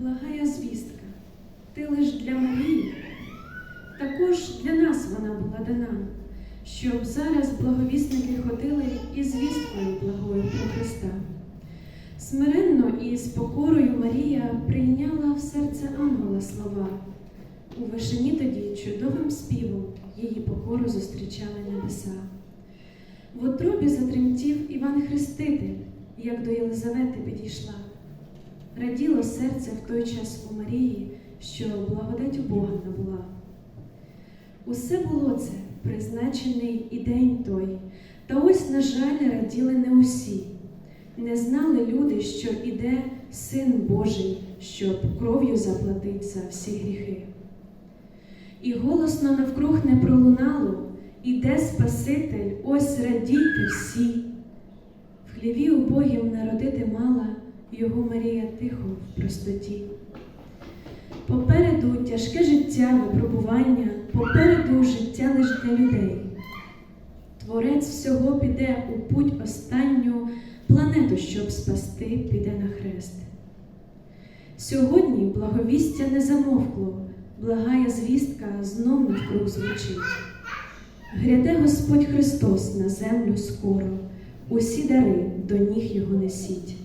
благая звістка, ти лиш для Марії. Також для нас вона була дана, щоб зараз благовісники ходили із звісткою благою про Христа. Смиренно і з покорою Марія прийняла в серце ангела слова. У вишині тоді чудовим співом її покору зустрічали небеса. В утробі затремтів Іван Хреститель, як до Єлизавети підійшла. Раділо серце в той час у Марії, що благодать у Бога набула. Усе було це, призначений і день той, та ось, на жаль, раділи не усі. Не знали люди, що іде Син Божий, щоб кров'ю заплатить за всі гріхи. І голосно навкруг не пролунало, іде Спаситель, ось радійте всі. В хліві убогім народити мала його Марія тихо в простоті. Попереду тяжке життя, випробування, попереду життя лиш для людей. Творець всього піде у путь останню, планету, щоб спасти, піде на хрест. Сьогодні благовістя не замовкло, благая звістка знов навкруг звучить. Гряде Господь Христос на землю скоро, усі дари до ніг його несіть.